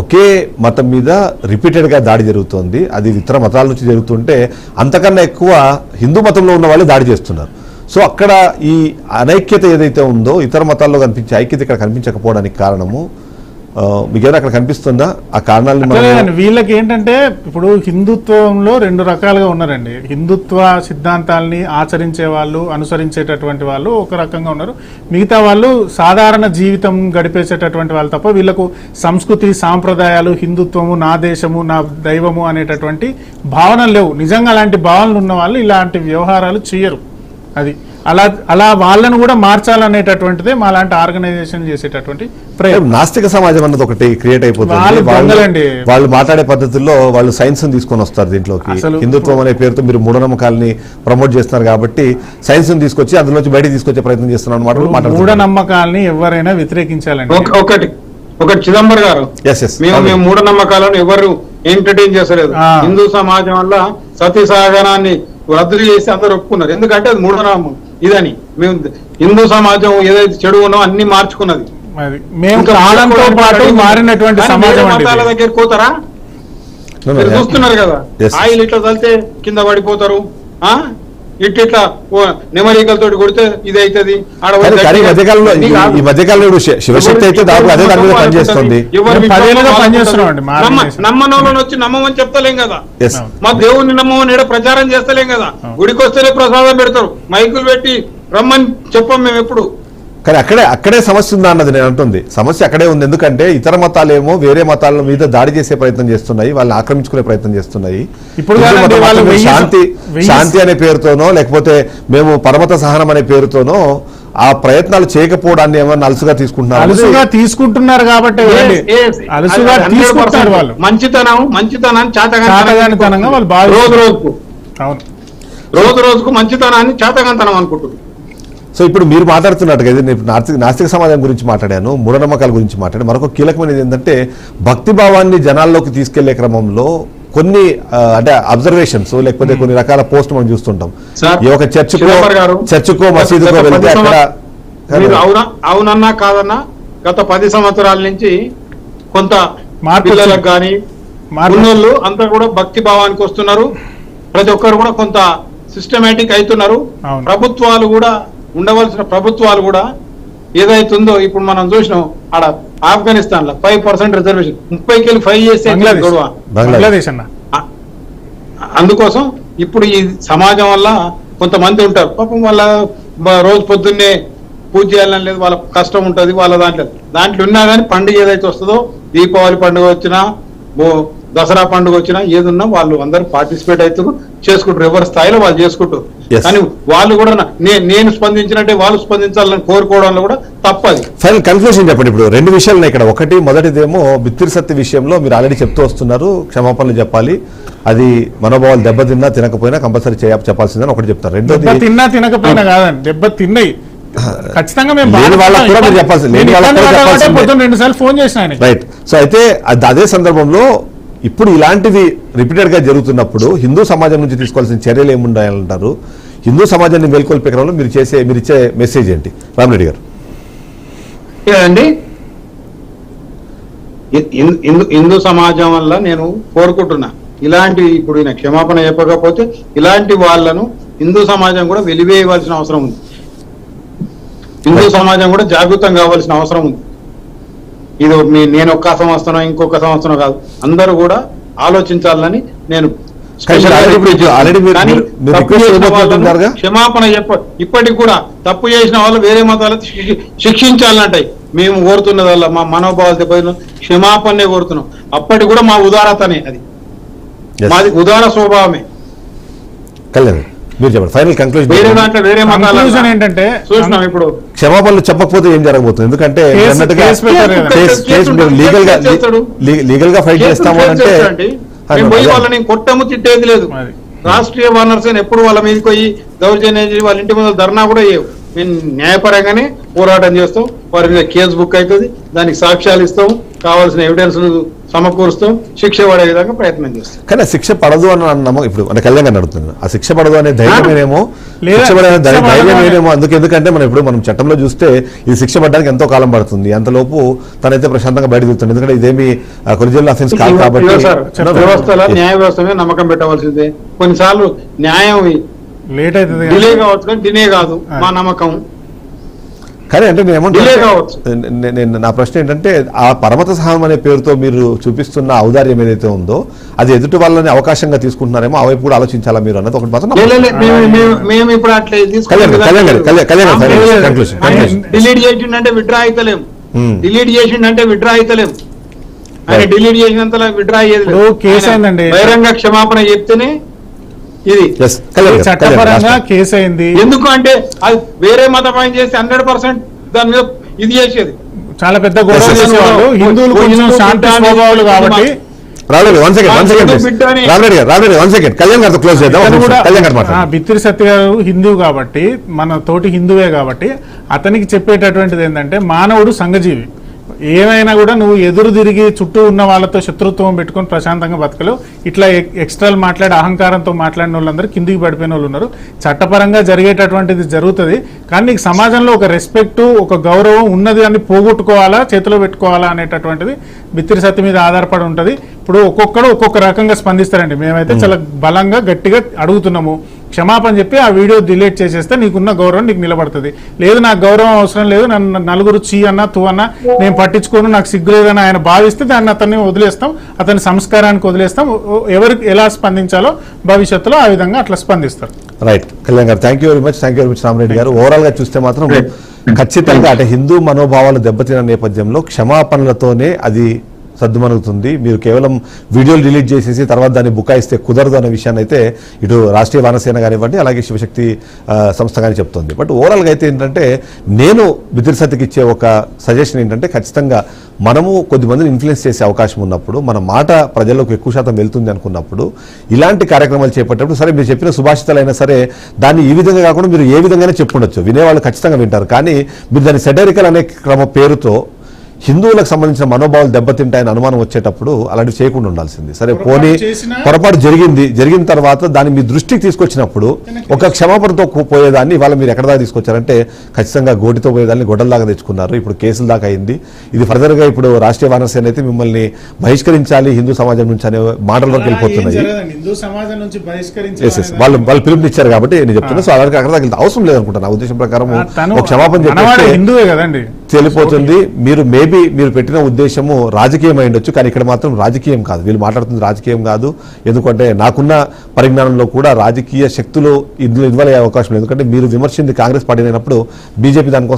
ఒకే మతం మీద రిపీటెడ్గా దాడి జరుగుతోంది. అది ఇతర మతాల నుంచి జరుగుతుంటే అంతకన్నా ఎక్కువ హిందూ మతంలో ఉన్న వాళ్ళు దాడి చేస్తున్నారు. సో అక్కడ ఈ అనైక్యత ఏదైతే ఉందో ఇతర మతాల్లో కనిపించే ఐక్యత ఇక్కడ కనిపించకపోవడానికి కారణము మీకేమైనా అక్కడ కనిపిస్తుందా? ఆ కారణాలు వీళ్ళకి ఏంటంటే ఇప్పుడు హిందుత్వంలో రెండు రకాలుగా ఉన్నారండి. హిందుత్వ సిద్ధాంతాల్ని ఆచరించే వాళ్ళు అనుసరించేటటువంటి వాళ్ళు ఒక రకంగా ఉన్నారు. మిగతా వాళ్ళు సాధారణ జీవితం గడిపేసేటటువంటి వాళ్ళు తప్ప వీళ్ళకు సంస్కృతి సాంప్రదాయాలు హిందుత్వము నా దేశము నా దైవము అనేటటువంటి భావనలు లేవు. నిజంగా అలాంటి భావనలు ఉన్న వాళ్ళు ఇలాంటి వ్యవహారాలు చేయరు. అది అలా అలా వాళ్ళను కూడా మార్చాలనేటటువంటిదే మా లాంటి ఆర్గనైజేషన్ చేసేటటువంటి ప్రయత్నం. నాస్తిక సమాజం అన్నది ఒకటి క్రియేట్ అయిపోతుంది. వాళ్ళు మాట్లాడే పద్ధతుల్లో వాళ్ళు సైన్స్ తీసుకొని వస్తారు దీంట్లోకి. హిందుత్వం అనే పేరుతో మీరు మూఢనమ్మకాలని ప్రమోట్ చేస్తున్నారు కాబట్టి సైన్స్ తీసుకొచ్చి అందులోంచి బయటికి తీసుకొచ్చే ప్రయత్నం చేస్తున్నారు మాట్లాడుతున్నారు. మూఢనమ్మకాల్ని ఎవరైనా వ్యతిరేకించాలండి. ఒక- ఒకటి ఒకటి చిదంబర్ గారు. ఎస్ ఎస్ మేము మేము మూఢనమ్మకాలను ఎవరు ఎంటర్టైన్ చేసలేదు. హిందూ సమాజం వల్ల సతీ సహగనాన్ని రద్దు చేసి అందరు ఒప్పుకున్నారు. ఎందుకంటే అది మూఢనమ్మకం. ఇదని మేము హిందూ సమాజం ఏదైతే చెడు ఉన్నో అన్ని మార్చుకున్నది మేము కాలంతో పాటు. మారినటువంటి సమాజం మతాల ఇది. దగ్గర పోతారా. చూస్తున్నారు కదా. ఆయిల్ ఇట్లా చల్లితే కింద పడిపోతారు ఆ ఇట్లా నెమరీకలతో కొడితే ఇది అవుతుంది ఈ మధ్యకాలంలో ఈ- మధ్యకాలంలో శివశక్తి అయితే దాదాపు అదే దాని మీద పనిచేస్తుంది ఎవరి మేము విశ్వాసం పదేళ్ళుగా వాళ్ళకు పనిచేస్తున్నాం ఉంటుంది. అండి, మా నమ్మ- ఆర్గనైజేషన్. నమ్మనోళ్ళని వచ్చి నమ్మమని చెప్తలేం కదా. మా దేవుణ్ణి నమ్మమని ప్రచారం చేస్తలేం కదా. గుడికి వస్తేనే ప్రసాదం పెడతారు. మైకులు పెట్టి రమ్మని చెప్పం మేము ఎప్పుడు. కానీ అక్కడే అక్కడే సమస్య ఉందా అన్నది నేను అంటుంది. సమస్య అక్కడే ఉంది. ఎందుకంటే ఇతర మతాలేమో వేరే మతాల మీద దాడి చేసే ప్రయత్నం చేస్తున్నాయి వాళ్ళని ఆక్రమించుకునే ప్రయత్నం చేస్తున్నాయి. ఇప్పుడు శాంతి శాంతి అనే పేరుతోనో లేకపోతే మేము పరమత సహనం అనే పేరుతోనో ఆ ప్రయత్నాలు చేయకపోవడాన్ని ఏమన్నా అలసుగా తీసుకుంటున్నారు? అలుసుగా తీసుకుంటున్నారు కాబట్టి Yes, yes. అలుసుగా అది 100% తీసుకుంటారు వాళ్ళు. మంచితనం మంచితనాన్ని చాతగానితనంగా వాళ్ళు భావిస్తారు. రోజు రోజుకు. అవును. రోజు రోజుకు మంచితనాన్ని చాతగాంతనం అనుకుంటున్నారు. సో ఇప్పుడు మీరు మాట్లాడుతున్నట్టుగా ఇది నేను నాస్తిక నాస్తిక సమాజం గురించి మాట్లాడాను మూఢనమ్మకాల గురించి మాట్లాడాను. మరొక కీలకమైనది ఏంటంటే భక్తి భావాన్ని జనాల్లోకి తీసుకెళ్ళే క్రమంలో కొన్ని అంటే అబ్జర్వేషన్స్ లేకపోతే కొన్ని రకాల పోస్ట్ మనం చూస్తుంటాం. ఈ ఒక చర్చుకో చర్చుకో మసీదుకో వెళ్తే అక్కడ మీరు అవునా అవునన్నా కాదన్నా గత పది సంవత్సరాల నుంచి కొంత పిల్లలకు. కానీ మార్పు ఉన్నోళ్ళు అంతా కూడా భక్తి భావానికి వస్తున్నారు. ప్రతి ఒక్కరు కూడా కొంత సిస్టమేటిక్ అవుతున్నారు. ప్రభుత్వాలు కూడా ఉండవలసిన ప్రభుత్వాలు కూడా ఏదైతుందో ఇప్పుడు మనం చూసినాం ఆడ ఆఫ్ఘనిస్తాన్లో ఫైవ్ పర్సెంట్ రిజర్వేషన్. ముప్పైకి వెళ్ళి ఫైవ్ చేస్తే గొడవ? బంగ్లాదేశ్. అన్న. అందుకోసం ఇప్పుడు ఈ సమాజం వల్ల కొంతమంది ఉంటారు. పాపం వాళ్ళ రోజు పొద్దున్నే పూజ చేయాలని లేదు వాళ్ళ కష్టం ఉంటుంది వాళ్ళ దాంట్లో. దాంట్లో ఉన్నా కానీ పండుగ ఏదైతే వస్తుందో దీపావళి పండుగ వచ్చినా దసరా పండుగ వచ్చినా ఏదున్నా వాళ్ళు అందరూ పార్టిసిపేట్ అవుతారు చేసుకుంటారు. ఎవరి స్థాయిలో వాళ్ళు చేసుకుంటారు. కానీ వాళ్ళు కూడా నేను స్పందించినట్టే వాళ్ళు స్పందించాలని కోరుకోవడంలో కూడా తప్పది ఫైనల్ కన్క్లూషన్ చెప్పండి ఇప్పుడు. రెండు విషయాలు ఉన్నాయి ఇక్కడ. ఒకటి మొదటిదేమో బిత్తిరి సత్య విషయంలో మీరు ఆల్రెడీ చెప్తూ వస్తున్నారు. క్షమాపణలు చెప్పాలి. అది మనోభావాలు దెబ్బతిన్నా తినకపోయినా కంపల్సరీ చేయ చెప్పాల్సిందని ఒకటి చెప్తారు. దెబ్బ రెండోది తిన్నా తినకపోయినా కాదండి. దెబ్బ తిన్నాయి ఖచ్చితంగా మేము రెండు సార్లు ఫోన్ చేసిన. రైట్ సో అయితే అద్- అదే సందర్భంలో ఇప్పుడు ఇలాంటివి రిపీటెడ్గా జరుగుతున్నప్పుడు హిందూ సమాజం నుంచి తీసుకోవాల్సిన చర్యలు ఏముండాలంటారు? హిందూ సమాజాన్ని మేల్కొల్పే క్రమంలో మీరు చేసే మీరు ఇచ్చే మెసేజ్ ఏంటి? రామరెడ్డి గారు. అండి. హిందూ హిందూ సమాజం వల్ల నేను కోరుకుంటున్నా. ఇలాంటి ఇప్పుడు ఈయన క్షమాపణ చెప్పకపోతే ఇలాంటి వాళ్ళను హిందూ సమాజం కూడా వెలివేయవలసిన అవసరం ఉంది. హిందూ సమాజం కూడా జాగృతం కావాల్సిన అవసరం ఉంది. ఇది మీ నేను ఒక్క సంవత్సరం ఇంకొక సంవత్సరం కాదు. అందరూ కూడా ఆలోచించాలని నేను? క్షమాపణ చెప్ప ఇప్పటికి కూడా తప్పు చేసిన వాళ్ళు వేరే శిక్షి- శిక్షించాలంటాయి. మేము కోరుతున్నదల్లా మా మనోభావాలు దెబ్బతిన్న. క్షమాపణనే కోరుతున్నాం. అప్పటికి కూడా మా ఉదారతనే అది. మాది ఉదార స్వభావమే. కళ్యాణ్ మీరు చెప్పండి. ఫైనల్ వేరే కంక్లూజన్ ఏంటంటే ఇప్పుడు. క్షమాపణలు చెప్పకపోతే ఏం జరగబోతుంది? ఎందుకంటే లీగల్గా చేస్తాడు. లీగల్గా ఫైట్ చేస్తాము అంటే వాళ్ళని కొట్టము తిట్టేది లేదు. రాష్ట్రీయ వానర్స్ ఎప్పుడు వాళ్ళ మీదకి పోయి దౌర్జన్యం వాళ్ళ ఇంటి ముందు ధర్నా కూడా చేయవు మేము న్యాయపరంగానే పోరాటం చేస్తాం. వారి మీద కేసు బుక్ అవుతుంది. దానికి సాక్ష్యాలు ఇస్తాం కావాల్సిన ఎవిడెన్స్ సమకూరుస్తూ శిక్ష పడే విధంగా ప్రయత్నం చేస్తాం కానీ శిక్ష పడదు అని నమ్మకం ఇప్పుడు అంటే కళ్యాణ్ గారిని అడుగుతున్నాను ఆ శిక్ష పడదు అనే ధైర్యమేనేమో లేదా శిక్ష పడే ధైర్యం ఏనేమో అందుకు ఎందుకంటే మనం ఇప్పుడు మనం చట్టంలో చూస్తే ఇది శిక్ష పడడానికి ఎంతో కాలం పడుతుంది. అంతలోపు తనైతే ప్రశాంతంగా బయట తిరుగుతుంది ఎందుకంటే ఇదేమి కొరిజినల్ అఫెన్స్ కాదు కాబట్టి. వ్యవస్థలో న్యాయ వ్యవస్థ మీద నమ్మకం పెట్టవలసిందే. కొన్నిసార్లు న్యాయం లేట్ అవుతుంది డిలే కావచ్చు కానీ డిలే కాదు. మా నమ్మకం. కానీ అంటే నేను ఏమంటున్నా నేను నా ప్రశ్న ఏంటంటే ఆ పరమత సహాయం అనే పేరుతో మీరు చూపిస్తున్న ఔదార్యం ఏదైతే ఉందో అది ఎదుటి వాళ్ళని అవకాశంగా తీసుకుంటున్నారేమో ఆ వైపు కూడా ఆలోచించాలా మీరు అన్నది ఒకటి మాత్రం. డిలీట్ చేసిండంటే విడ్రా అయితలేం. Hmm. డిలీట్ విడ్రా ఆయన చేసినంతలా విడ్రా అయ్యేది. బహిరంగ క్షమాపణ చెప్తేనే ఇది చట్టపరంగా కేసు అయింది ఎందుకు అంటే అది వేరే మతపైన చేస్తే హండ్రెడ్ పర్సెంట్ దాని మీద ఇది చేసేది. చాలా పెద్ద గొడవ. చేసేవాళ్ళు హిందువులు కొంచెం హిందూ శాంతి స్వభావాలు కాబట్టి రాలేదు one second one second Hindu బిడ్డ అని- రాలేదు గారు రాలేదు వన్ సెకండ్ కళ్యాణ్ గారితో క్లోజ్ చేద్దాం కళ్యాణ్ గారు బిత్తిరి సత్య గారు హిందువు కాబట్టి మన తోటి హిందువే కాబట్టి అతనికి చెప్పేటటువంటిది ఏంటంటే మానవుడు సంఘజీవి. ఏమైనా కూడా నువ్వు ఎదురు తిరిగి చుట్టూ ఉన్న వాళ్ళతో శత్రుత్వం పెట్టుకొని ప్రశాంతంగా బతకలేవు. ఇట్లా ఎక్స్ట్రాలు మాట్లాడి అహంకారంతో మాట్లాడిన వాళ్ళందరూ కిందికి పడిపోయిన వాళ్ళు ఉన్నారు. చట్టపరంగా జరిగేటటువంటిది జరుగుతుంది. కానీ నీకు సమాజంలో ఒక రెస్పెక్ట్ ఒక గౌరవం ఉన్నది అని పోగొట్టుకోవాలా చేతిలో పెట్టుకోవాలా అనేటటువంటిది బిత్తిరి సత్య మీద ఆధారపడి ఉంటుంది. ఇప్పుడు ఒక్కొక్కడు ఒక్కొక్క రకంగా స్పందిస్తారండి. మేమైతే చాలా బలంగా గట్టిగా అడుగుతున్నాము. క్షమాపణ చెప్పి ఆ వీడియో డిలీట్ చేసేస్తే నీకున్న గౌరవం నీకు నిలబడుతుంది. లేదు నాకు గౌరవం అవసరం లేదు నన్ను నలుగురు చీ అన్న తూ అన్న నేను పట్టించుకోను నాకు సిగ్గు లేదని ఆయన భావిస్తే దాన్ని అతన్ని వదిలేస్తాం అతని సంస్కారానికి వదిలేస్తాం ఎవరికి ఎలా స్పందించాలో భవిష్యత్తులో ఆ విధంగా అట్లా స్పందిస్తారు. Right Kalyan garu thank you very much thank you very much Ramareddy garu. ఓవరాల్గా చూస్తే మాత్రం ఖచ్చితంగా అంటే హిందూ మనోభావాలు దెబ్బతిన నేపథ్యంలో క్షమాపణలతోనే అది సర్దుమనుగుతుంది మీరు కేవలం వీడియోలు డిలీట్ చేసేసి తర్వాత దాన్ని బుకాయిస్తే కుదరదు అనే విషయాన్ని అయితే ఇటు రాష్ట్రీయ వానసేన కానివ్వండి అలాగే శివశక్తి సంస్థ కానీ చెప్తుంది. బట్ ఓవరాల్గా అయితే ఏంటంటే నేను బిదిర్ ఇచ్చే ఒక సజెషన్ ఏంటంటే ఖచ్చితంగా మనము కొద్దిమందిని ఇన్ఫ్లుయెన్స్ చేసే అవకాశం ఉన్నప్పుడు మన మాట ప్రజల్లోకి ఎక్కువ శాతం వెళ్తుంది అనుకున్నప్పుడు ఇలాంటి కార్యక్రమాలు చేపట్టేప్పుడు సరే మీరు చెప్పిన సుభాషితాలైనా సరే దాన్ని ఈ విధంగా కాకుండా మీరు ఏ విధంగానే చెప్పుండొచ్చు. వినేవాళ్ళు ఖచ్చితంగా వింటారు. కానీ మీరు దాన్ని సెటరికల్ అనే క్రమ పేరుతో హిందువులకు సంబంధించిన మనోభావాలు దెబ్బతింటాయని అనుమానం వచ్చేటప్పుడు అలాంటివి చేయకుండా ఉండాల్సింది. సరే పోనీ పొరపాటు జరిగింది జరిగిన తర్వాత దాన్ని మీ దృష్టికి తీసుకొచ్చినప్పుడు ఒక క్షమాపణతో పోయేదాన్ని ఇవాళ మీరు ఎక్కడ దాకా తీసుకొచ్చారంటే ఖచ్చితంగా గోటితో పోయేదాన్ని గొడ్డల్లాగా తెచ్చుకున్నారు. ఇప్పుడు కేసుల దాకా అయింది. ఇది ఫర్దర్గా ఇప్పుడు రాష్ట్రీయ వానసేన అయితే మిమ్మల్ని బహిష్కరించాలి హిందూ సమాజం నుంచి అనే మాటల్లోకి వెళ్ళిపోతున్నాయి. వాళ్ళు వాళ్ళు పిలుపునిచ్చారు కాబట్టి నేను చెప్తున్నా. సో అలాగే అక్కడ దాకా అవసరం లేదనుకుంటా. నా ఉద్దేశం ప్రకారం ఒక క్షమాపణ చెప్పి హిందువే కదండి. తెలిపోతుంది. మీరు మేబీ మీరు పెట్టిన ఉద్దేశము రాజకీయం అయి ఉండొచ్చు కానీ ఇక్కడ మాత్రం రాజకీయం కాదు. వీళ్ళు మాట్లాడుతుంది రాజకీయం కాదు. ఎందుకంటే నాకున్న పరిజ్ఞానంలో కూడా రాజకీయ శక్తులు ఇందులో అయ్యే అవకాశం లేదు. ఎందుకంటే మీరు విమర్శింది కాంగ్రెస్ పార్టీ అయినప్పుడు బీజేపీ దానికోసం